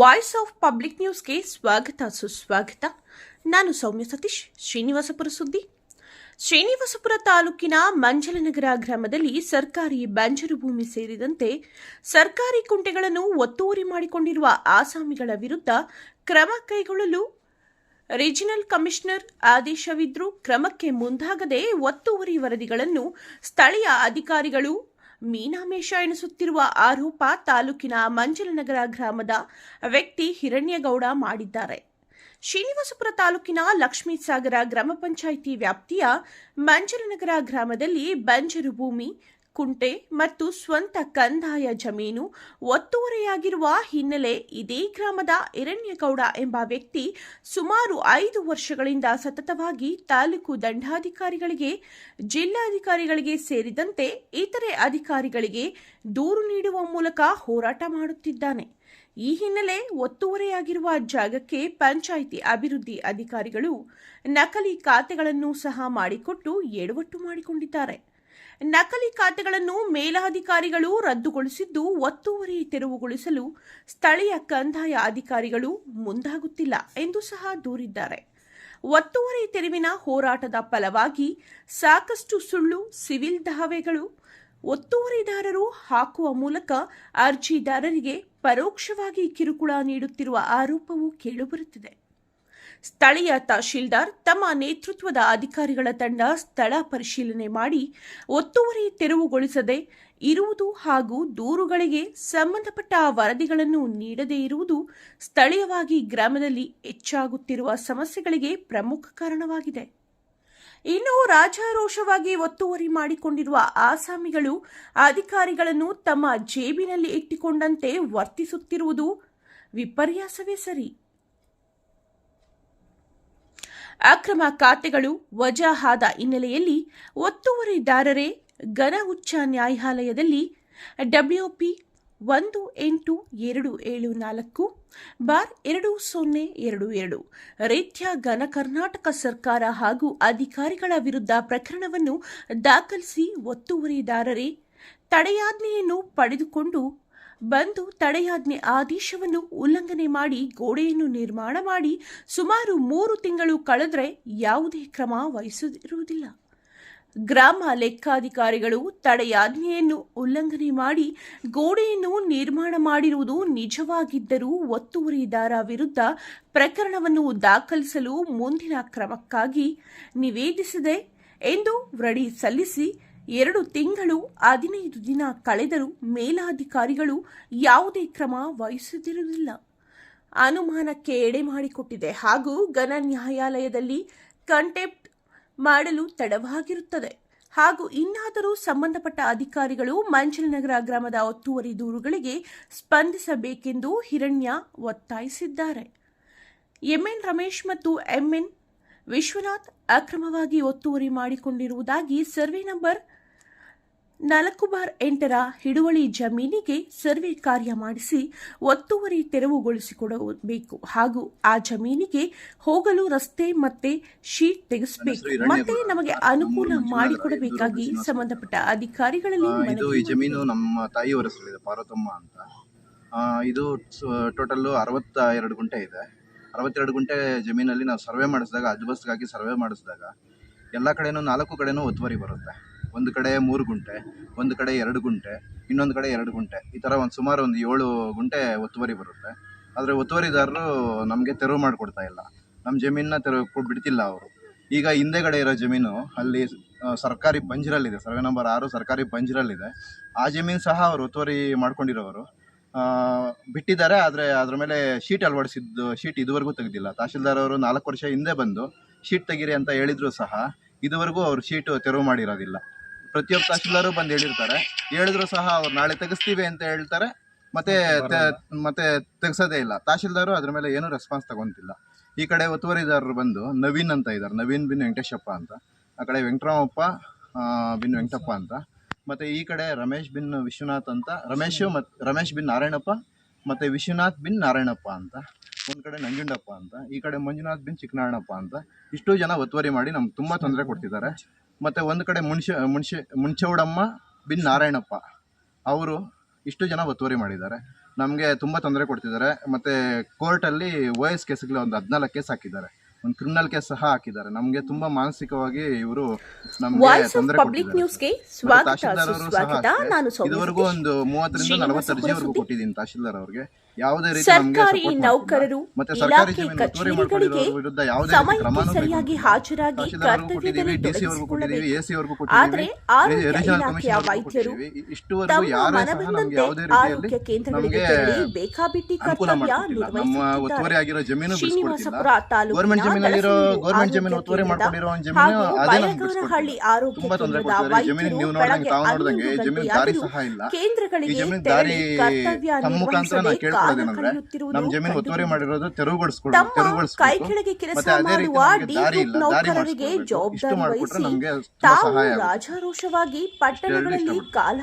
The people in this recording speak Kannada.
ವಾಯ್ಸ್ ಆಫ್ ಪಬ್ಲಿಕ್ ನ್ಯೂಸ್ಗೆ ಸ್ವಾಗತ, ಸುಸ್ವಾಗತ. ನಾನು ಸೌಮ್ಯ ಸತೀಶ್, ಶ್ರೀನಿವಾಸಪುರ ಸುದ್ದಿ. ಶ್ರೀನಿವಾಸಪುರ ತಾಲೂಕಿನ ಮಂಜಲನಗರ ಗ್ರಾಮದಲ್ಲಿ ಸರ್ಕಾರಿ ಬಂಜರು ಭೂಮಿ ಸೇರಿದಂತೆ ಸರ್ಕಾರಿ ಕುಂಟೆಗಳನ್ನು ಒತ್ತುವರಿ ಮಾಡಿಕೊಂಡಿರುವ ಆಸಾಮಿಗಳ ವಿರುದ್ಧ ಕ್ರಮ ಕೈಗೊಳ್ಳಲು ರೀಜಿನಲ್ ಕಮಿಷನರ್ ಆದೇಶವಿದ್ರೂ ಕ್ರಮಕ್ಕೆ ಮುಂದಾಗದೆ ಒತ್ತುವರಿ ವರದಿಗಳನ್ನು ಸ್ಥಳೀಯ ಅಧಿಕಾರಿಗಳು ಮೀನಾಮೇಷ ಎನಿಸುತ್ತಿರುವ ಆರೋಪ ತಾಲೂಕಿನ ಮಂಜಲನಗರ ಗ್ರಾಮದ ವ್ಯಕ್ತಿ ಹಿರಣ್ಯಗೌಡ ಮಾಡಿದ್ದಾರೆ. ಶ್ರೀನಿವಾಸಪುರ ತಾಲೂಕಿನ ಲಕ್ಷ್ಮೀಸಾಗರ ಗ್ರಾಮ ಪಂಚಾಯಿತಿ ವ್ಯಾಪ್ತಿಯ ಮಂಜಲನಗರ ಗ್ರಾಮದಲ್ಲಿ ಬಂಜರು ಭೂಮಿ ಕುಂಟೆ ಮತ್ತು ಸ್ವಂತ ಕಂದಾಯ ಜಮೀನು ಒತ್ತುವರಿಯಾಗಿರುವ ಹಿನ್ನೆಲೆ ಇದೇ ಗ್ರಾಮದ ಇರಣ್ಯಗೌಡ ಎಂಬ ವ್ಯಕ್ತಿ ಸುಮಾರು ಐದು ವರ್ಷಗಳಿಂದ ಸತತವಾಗಿ ತಾಲೂಕು ದಂಡಾಧಿಕಾರಿಗಳಿಗೆ, ಜಿಲ್ಲಾಧಿಕಾರಿಗಳಿಗೆ ಸೇರಿದಂತೆ ಇತರೆ ಅಧಿಕಾರಿಗಳಿಗೆ ದೂರು ನೀಡುವ ಮೂಲಕ ಹೋರಾಟ ಮಾಡುತ್ತಿದ್ದಾನೆ. ಈ ಹಿನ್ನೆಲೆ ಒತ್ತುವರಿಯಾಗಿರುವ ಜಾಗಕ್ಕೆ ಪಂಚಾಯಿತಿ ಅಭಿವೃದ್ಧಿ ಅಧಿಕಾರಿಗಳು ನಕಲಿ ಖಾತೆಗಳನ್ನು ಸಹ ಮಾಡಿಕೊಟ್ಟು ಎಡವಟ್ಟು ಮಾಡಿಕೊಂಡಿದ್ದಾರೆ. ನಕಲಿ ಖಾತೆಗಳನ್ನು ಮೇಲಾಧಿಕಾರಿಗಳು ರದ್ದುಗೊಳಿಸಿದ್ದು ಒತ್ತುವರಿ ತೆರವುಗೊಳಿಸಲು ಸ್ಥಳೀಯ ಕಂದಾಯ ಅಧಿಕಾರಿಗಳು ಮುಂದಾಗುತ್ತಿಲ್ಲ ಎಂದು ಸಹ ದೂರಿದ್ದಾರೆ. ಒತ್ತುವರಿ ತೆರವಿನ ಹೋರಾಟದ ಫಲವಾಗಿ ಸಾಕಷ್ಟು ಸುಳ್ಳು, ಸಿವಿಲ್ ದಾವೆಗಳು ಒತ್ತುವರಿದಾರರು ಹಾಕುವ ಮೂಲಕ ಅರ್ಜಿದಾರರಿಗೆ ಪರೋಕ್ಷವಾಗಿ ಕಿರುಕುಳ ನೀಡುತ್ತಿರುವ ಆರೋಪವು ಕೇಳಿಬರುತ್ತಿದೆ. ಸ್ಥಳೀಯ ತಹಶೀಲ್ದಾರ್ ತಮ್ಮ ನೇತೃತ್ವದ ಅಧಿಕಾರಿಗಳ ತಂಡ ಸ್ಥಳ ಪರಿಶೀಲನೆ ಮಾಡಿ ಒತ್ತುವರಿ ತೆರವುಗೊಳಿಸದೆ ಇರುವುದು ಹಾಗೂ ದೂರುಗಳಿಗೆ ಸಂಬಂಧಪಟ್ಟ ವರದಿಗಳನ್ನು ನೀಡದೇ ಇರುವುದು ಸ್ಥಳೀಯವಾಗಿ ಗ್ರಾಮದಲ್ಲಿ ಹೆಚ್ಚಾಗುತ್ತಿರುವ ಸಮಸ್ಯೆಗಳಿಗೆ ಪ್ರಮುಖ ಕಾರಣವಾಗಿದೆ. ಇನ್ನು ರಾಜಾರೋಷವಾಗಿ ಒತ್ತುವರಿ ಮಾಡಿಕೊಂಡಿರುವ ಆಸಾಮಿಗಳು ಅಧಿಕಾರಿಗಳನ್ನು ತಮ್ಮ ಜೇಬಿನಲ್ಲಿ ಇಟ್ಟುಕೊಂಡಂತೆ ವರ್ತಿಸುತ್ತಿರುವುದು ವಿಪರ್ಯಾಸವೇ ಸರಿ. ಅಕ್ರಮ ಖಾತೆಗಳು ವಜಾಹಾದ ಹಿನ್ನೆಲೆಯಲ್ಲಿ ಒತ್ತುವರಿದಾರರೇ ಘನ ಉಚ್ಚ ನ್ಯಾಯಾಲಯದಲ್ಲಿ ಡಬ್ಲ್ಯೂಪಿ ಒಂದು ಎಂಟು ಎರಡು ಏಳು ನಾಲ್ಕು, ಬಾರ್ ಎರಡು ಸೊನ್ನೆ ಎರಡು ಎರಡು. ರೀತ್ಯ ಘನ ಕರ್ನಾಟಕ ಸರ್ಕಾರ ಹಾಗೂ ಅಧಿಕಾರಿಗಳ ವಿರುದ್ಧ ಪ್ರಕರಣವನ್ನು ದಾಖಲಿಸಿ ಒತ್ತುವರಿದಾರರೇ ತಡೆಯಾಜ್ಞೆಯನ್ನು ಪಡೆದುಕೊಂಡು ಬಂದು ತಡೆಯಾಜ್ಞೆ ಆದೇಶವನ್ನು ಉಲ್ಲಂಘನೆ ಮಾಡಿ ಗೋಡೆಯನ್ನು ನಿರ್ಮಾಣ ಮಾಡಿ ಸುಮಾರು ಮೂರು ತಿಂಗಳು ಕಳೆದರೆ ಯಾವುದೇ ಕ್ರಮ ವಹಿಸದಿರುವುದಿಲ್ಲ ಗ್ರಾಮ ಲೆಕ್ಕಾಧಿಕಾರಿಗಳು ತಡೆಯಾಜ್ಞೆಯನ್ನು ಉಲ್ಲಂಘನೆ ಮಾಡಿ ಗೋಡೆಯನ್ನು ನಿರ್ಮಾಣ ಮಾಡಿರುವುದು ನಿಜವಾಗಿದ್ದರೂ ಒತ್ತುವರಿದಾರ ವಿರುದ್ಧ ಪ್ರಕರಣವನ್ನು ದಾಖಲಿಸಲು ಮುಂದಿನ ಕ್ರಮಕ್ಕಾಗಿ ನಿವೇದಿಸಿದೆ ಎಂದು ವರದಿ ಸಲ್ಲಿಸಿ ಎರಡು ತಿಂಗಳು, ಹದಿನೈದು ದಿನ ಕಳೆದರೂ ಮೇಲಾಧಿಕಾರಿಗಳು ಯಾವುದೇ ಕ್ರಮ ವಹಿಸುತ್ತಿರುವುದಿಲ್ಲ. ಅನುಮಾನಕ್ಕೆ ಎಡೆ ಮಾಡಿಕೊಟ್ಟಿದೆ. ಹಾಗೂ ಘನ ನ್ಯಾಯಾಲಯದಲ್ಲಿ ಕಂಟೆಂಪ್ಟ್ ಮಾಡಲು ತಡವಾಗಿರುತ್ತದೆ. ಹಾಗೂ ಇನ್ನಾದರೂ ಸಂಬಂಧಪಟ್ಟ ಅಧಿಕಾರಿಗಳು ಮಂಚಲನಗರ ಗ್ರಾಮದ ಒತ್ತುವರಿ ದೂರುಗಳಿಗೆ ಸ್ಪಂದಿಸಬೇಕೆಂದು ಹಿರಣ್ಯ ಒತ್ತಾಯಿಸಿದ್ದಾರೆ. ಎಂಎನ್ ರಮೇಶ್ ಮತ್ತು ಎಂಎನ್ ವಿಶ್ವನಾಥ್ ಅಕ್ರಮವಾಗಿ ಒತ್ತುವರಿ ಮಾಡಿಕೊಂಡಿರುವುದಾಗಿ ಸರ್ವೆ ನಂಬರ್ ನಾಲ್ಕು ಬಾರ್ ಎಂಟರ ಹಿಡುವಳಿ ಜಮೀನಿಗೆ ಸರ್ವೆ ಕಾರ್ಯ ಮಾಡಿಸಿ ಒತ್ತುವರಿ ತೆರವುಗೊಳಿಸಿಕೊಡಬೇಕು. ಹಾಗೂ ಆ ಜಮೀನಿಗೆ ಹೋಗಲು ರಸ್ತೆ ಮತ್ತೆ ಶೀಟ್ ತೆಗೆಸಬೇಕು. ಮತ್ತೆ ನಮಗೆ ಅನುಕೂಲ ಮಾಡಿಕೊಡಬೇಕಾಗಿ ಸಂಬಂಧಪಟ್ಟ ಅಧಿಕಾರಿಗಳಲ್ಲಿ ಜಮೀನು ನಮ್ಮ ತಾಯಿಯವರ ಹೆಸರಿದೆ ಪಾರ್ವತಮ್ಮ ಅಂತ. ಆ, ಇದು ಟೋಟಲ್ ಅರವತ್ತ ಎರಡು ಗುಂಟೆ ಇದೆ. ಅರವತ್ತೆರಡು ಗುಂಟೆ ಜಮೀನಲ್ಲಿ ನಾವು ಸರ್ವೆ ಮಾಡಿಸಿದಾಗ ಅಜ್ಬಸ್ಗಾಗಿ ಸರ್ವೆ ಮಾಡಿಸಿದಾಗ ಎಲ್ಲ ಕಡೆನೂ ನಾಲ್ಕು ಕಡೆನೂ ಒತ್ತುವರಿ ಬರುತ್ತೆ. ಒಂದು ಕಡೆ ಮೂರು ಗುಂಟೆ, ಒಂದು ಕಡೆ ಎರಡು ಗುಂಟೆ, ಇನ್ನೊಂದು ಕಡೆ ಎರಡು ಗುಂಟೆ. ಈ ಥರ ಒಂದು ಸುಮಾರು ಒಂದು ಏಳು ಗುಂಟೆ ಒತ್ತುವರಿ ಬರುತ್ತೆ. ಆದರೆ ಒತ್ತುವರಿದಾರರು ನಮಗೆ ತೆರವು ಮಾಡಿಕೊಡ್ತಾ ಇಲ್ಲ. ನಮ್ಮ ಜಮೀನನ್ನ ತೆರವು ಬಿಡ್ತಿಲ್ಲ ಅವರು. ಈಗ ಹಿಂದೆಗಡೆ ಇರೋ ಜಮೀನು ಅಲ್ಲಿ ಸರ್ಕಾರಿ ಬಂಜರಲ್ಲಿದೆ. ಸರ್ವೆ ನಂಬರ್ ಆರು ಸರ್ಕಾರಿ ಬಂಜರಲ್ಲಿದೆ. ಆ ಜಮೀನು ಸಹ ಅವರು ಒತ್ತುವರಿ ಮಾಡ್ಕೊಂಡಿರೋರು. ಬಿಟ್ಟಿದ್ದಾರೆ, ಆದರೆ ಅದ್ರ ಮೇಲೆ ಶೀಟ್ ಅಳವಡಿಸಿದ್ದು, ಶೀಟ್ ಇದುವರೆಗೂ ತೆಗೆದಿಲ್ಲ. ತಹಶೀಲ್ದಾರ್ ಅವರು ನಾಲ್ಕು ವರ್ಷ ಹಿಂದೆ ಬಂದು ಶೀಟ್ ತೆಗೀರಿ ಅಂತ ಹೇಳಿದ್ರು ಸಹ ಇದುವರೆಗೂ ಅವ್ರು ಶೀಟ್ ತೆರವು ಮಾಡಿರೋದಿಲ್ಲ. ಪ್ರತಿಯೊಬ್ಬ ತಹಶೀಲ್ದಾರು ಬಂದು ಹೇಳಿರ್ತಾರೆ. ಹೇಳಿದ್ರು ಸಹ ಅವ್ರು ನಾಳೆ ತೆಗಿಸ್ತೀವಿ ಅಂತ ಹೇಳ್ತಾರೆ. ಮತ್ತೆ ಮತ್ತೆ ತೆಗ್ಸೋದೇ ಇಲ್ಲ. ತಹಶೀಲ್ದಾರು ಅದ್ರ ಮೇಲೆ ಏನು ರೆಸ್ಪಾನ್ಸ್ ತಗೊಂತಿಲ್ಲ. ಈ ಕಡೆ ಒತ್ತುವರಿದಾರರು ಬಂದು, ನವೀನ್ ಅಂತ ಇದ್ದಾರೆ. ನವೀನ್ ಬಿನ್ ವೆಂಕಟೇಶಪ್ಪ ಅಂತ. ಆ ಕಡೆ ವೆಂಕಟರಾಮಪ್ಪ ಬಿನ್ ವೆಂಕಟಪ್ಪ ಅಂತ. ಮತ್ತೆ ಈ ಕಡೆ ರಮೇಶ್ ಬಿನ್ ವಿಶ್ವನಾಥ್ ಅಂತ. ರಮೇಶ್ ಮತ್, ರಮೇಶ್ ಬಿನ್ ನಾರಾಯಣಪ್ಪ ಮತ್ತೆ ವಿಶ್ವನಾಥ್ ಬಿನ್ ನಾರಾಯಣಪ್ಪ ಅಂತ. ಒಂದು ಕಡೆ ನಂಜುಂಡಪ್ಪ ಅಂತ. ಈ ಕಡೆ ಮಂಜುನಾಥ್ ಬಿನ್ ಚಿಕ್ಕನಾರಾಯಣಪ್ಪ ಅಂತ. ಇಷ್ಟು ಜನ ಒತ್ತುವರಿ ಮಾಡಿ ನಮ್ಗೆ ತುಂಬಾ ತೊಂದರೆ ಕೊಡ್ತಿದ್ದಾರೆ. ಮತ್ತು ಒಂದು ಕಡೆ ಮುನ್ಶ ಮುನ್ಶೆ ಮುನ್ಚೌಡಮ್ಮ ಬಿನ್ ನಾರಾಯಣಪ್ಪ. ಅವರು ಇಷ್ಟು ಜನ ಒತ್ತುವರಿ ಮಾಡಿದ್ದಾರೆ. ನಮಗೆ ತುಂಬ ತೊಂದರೆ ಕೊಡ್ತಿದ್ದಾರೆ. ಮತ್ತೆ ಕೋರ್ಟಲ್ಲಿ ಓ ಎಸ್ ಕೇಸ್ಗಳು ಒಂದು ಹದಿನಾಲ್ಕು ಕೇಸ್ ಹಾಕಿದ್ದಾರೆ. ಒಂದು ಕ್ರಿಮಿನಲ್ ಕೇಸ್ ಸಹ ಹಾಕಿದ್ದಾರೆ. ನಮಗೆ ತುಂಬಾ ಮಾನಸಿಕವಾಗಿ ಇವರು ನಮಗೆ ತೊಂದರೆ ತಹಶೀಲ್ದಾರ್ ಅವರು ಸಹ ಇದುವರೆಗೂ ಒಂದು ಮೂವತ್ತರಿಂದ ನಲವತ್ತು ಅರ್ಜಿವರೆಗೂ ಕೊಟ್ಟಿದ್ದೀನಿ ತಹಶೀಲ್ದಾರ್ ಅವ್ರಿಗೆ. ಸರ್ಕಾರಿ ನೌಕರರು ಇಲಾಖೆ ಕಚೇರಿಗಳಿಗೆ ವಿರುದ್ಧ ಯಾವುದೇ ರೀತಿ ಸಮಯಕ್ಕೆ ಸರಿಯಾಗಿ ಹಾಜರಾಗಿ ಕರ್ತವ್ಯದಲ್ಲಿ ತೊಡಗಿಸಿಕೊಳ್ಳಬೇಕು. ಆದರೆ ಆರೋಗ್ಯ ಇಲಾಖೆಯ ವೈದ್ಯರು ತಮ್ಮ ಮನಬಂದಂತೆ ಆರೋಗ್ಯ ಕೇಂದ್ರಗಳಿಗೆ ತೆರಳಿ ಬೇಕಾಬಿಟ್ಟಿ ಕರ್ತವ್ಯ ಮಾಡ್ಕೊಟ್ಟಿಲ್ಲ. ನಮ್ಮ ಒತ್ತುವರಿ ನಿರ್ವಹಿಸುತ್ತಿದ್ದಾರೆ ಆಗಿರೋ ಜಮೀನು ಶ್ರೀನಿವಾಸಪುರ ತಾಲೂಕಿನ ಬಿಡಿಸ್ಕೊಡ್ತಿಲ್ಲ. ಆರೋಗ್ಯ ತುಂಬಾ ತೊಂದರೆ ಕೇಂದ್ರದ ವೈದ್ಯರು ಬೆಳಗ್ಗೆ ಹನ್ನೊಂದು ದಾರಿ ಗಂಟೆಯಾದರೂ ಕೇಂದ್ರಗಳಿಗೆ ಜಮೀನು ತೆರಳಿ ದಾರಿ ಕರ್ತವ್ಯ ತಮ್ಮ ನಮ್ಮ ಜಮೀನು ಒತ್ತುವರಿ ಮಾಡಿರೋದು ತೆರವುಗೊಳಿಸ್ಕೊಳ್ಳಿ ಕೆಲಸ ಮತ್ತೆ ಅದೇ ರೀತಿ ನಮ್ಗೆ ದಾರಿ ಇಲ್ಲ ದಾರಿ ನೌಕರರಿಗೆ ಇಷ್ಟು ಜವಾಬ್ದಾರಿ ನಮ್ಗೆ ತುಂಬಾ ಸಹಾಯ ಆಗುತ್ತೆ. ರಾಜಾರೋಷವಾಗಿ ಪಟ್ಟಣಗಳಲ್ಲಿ ಕಾಲ